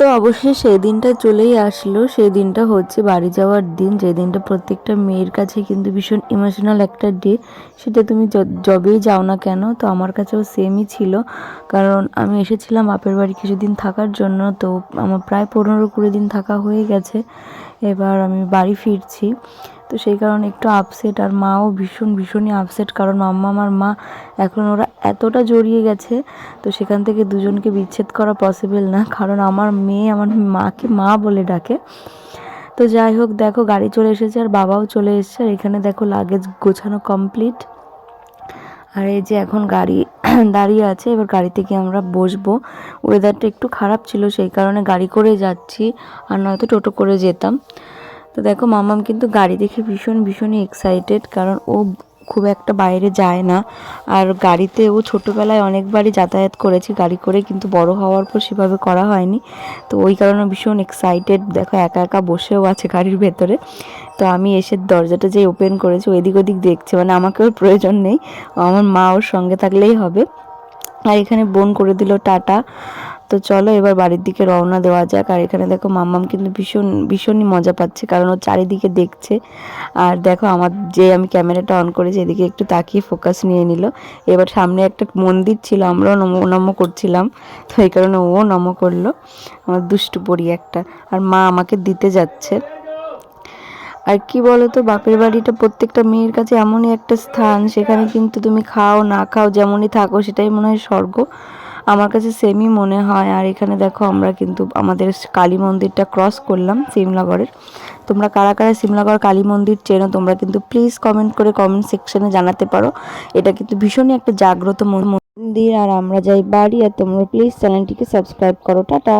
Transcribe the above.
তো অবশ্যই সেই দিনটা চলেই আসলো। সেই দিনটা হচ্ছে বাড়ি যাওয়ার দিন। যে দিনটা প্রত্যেকটা মেয়ের কাছে কিন্তু ভীষণ ইমোশনাল একটা ডে সেটা তুমি যবেই যাও না কেন, তো আমার কাছেও সেমই ছিল। কারণ আমি এসেছিলাম বাপের বাড়ি কিছুদিন থাকার জন্য, তো আমার প্রায় পনেরো কুড়ি দিন থাকা হয়ে গেছে। এবার আমি বাড়ি ফিরছি। তো সেই কারণে একটু আপসেট আর মাও ভীষণ, ভীষণই আপসেট কারণ মাম্মা আমার মা এখন ওরা এতটা জড়িয়ে গেছে, তো সেখান থেকে দুজনকে বিচ্ছেদ করা পসিবল না। কারণ আমার মেয়ে আমার মাকে মা বলে ডাকে। তো যাই হোক, দেখো গাড়ি চলে এসেছে আর বাবাও চলে এসেছে। আর এখানে দেখো লাগেজ গোছানো কমপ্লিট আর এই যে এখন গাড়ি দাঁড়িয়ে আছে, এবার গাড়ি থেকে আমরা বসবো। ওয়েদারটা একটু খারাপ ছিল, সেই কারণে গাড়ি করে যাচ্ছি। আর নয়তো টোটো করে যেতাম। তো দেখো, মামাম কিন্তু গাড়ি দেখে ভীষণ, ভীষণই এক্সাইটেড কারণ ও খুব একটা বাইরে যায় না। আর গাড়িতে ও ছোটোবেলায় অনেকবারই যাতায়াত করেছে, গাড়ি করে কিন্তু বড় হওয়ার পর সেভাবে করা হয়নি। তো ওই কারণে ভীষণ এক্সাইটেড দেখো, একা একা বসেও আছে গাড়ির ভেতরে। তো আমি এসে দরজাটা যে ওপেন করেছি এদিক ওদিক দেখছে মানে আমাকেও প্রয়োজন নেই। আমার মা ওর সঙ্গে থাকলেই হবে। আর এখানে বোন করে দিল টাটা। তো চলো এবার বাড়ির দিকে রওনা দেওয়া যাক। আর এখানে দেখো মাম্মাম কিন্তু ভীষণ, ভীষণই মজা পাচ্ছে, কারণ ও চারিদিকে দেখছে। আর দেখো আমার যে আমি ক্যামেরাটা অন করেছি, এদিকে একটু তাকিয়ে ফোকাস নিয়ে নিল। এবার সামনে একটা মন্দির ছিল, আমরাও নম করছিলাম। তো এই কারণে ও নম করল। আমার দুষ্টু পড়ি একটা। আর মা আমাকে দিতে যাচ্ছে। আর কি বলতো, বাপের বাড়িটা প্রত্যেকটা মেয়ের কাছে এমনই একটা স্থান। সেখানে কিন্তু তুমি খাও, না খাও, যেমনই থাকো, সেটাই মনে হয় স্বর্গ। আমার কাছে সেমই মনে হয়। আর এখানে দেখো আমরা কিন্তু আমাদের কালী মন্দিরটা ক্রস করলাম সিমলাগড়ের তোমরা কারা কারা সিমলাগড় কালী মন্দির চেনো, তোমরা কিন্তু প্লিজ কমেন্ট করে কমেন্ট সেকশনে জানাতে পারো। এটা কিন্তু ভীষণই একটা জাগ্রত মন্দির। আর আমরা যাই বাড়ি, আর তোমরা প্লিজ চ্যানেলটিকে সাবস্ক্রাইব করো। টাটা!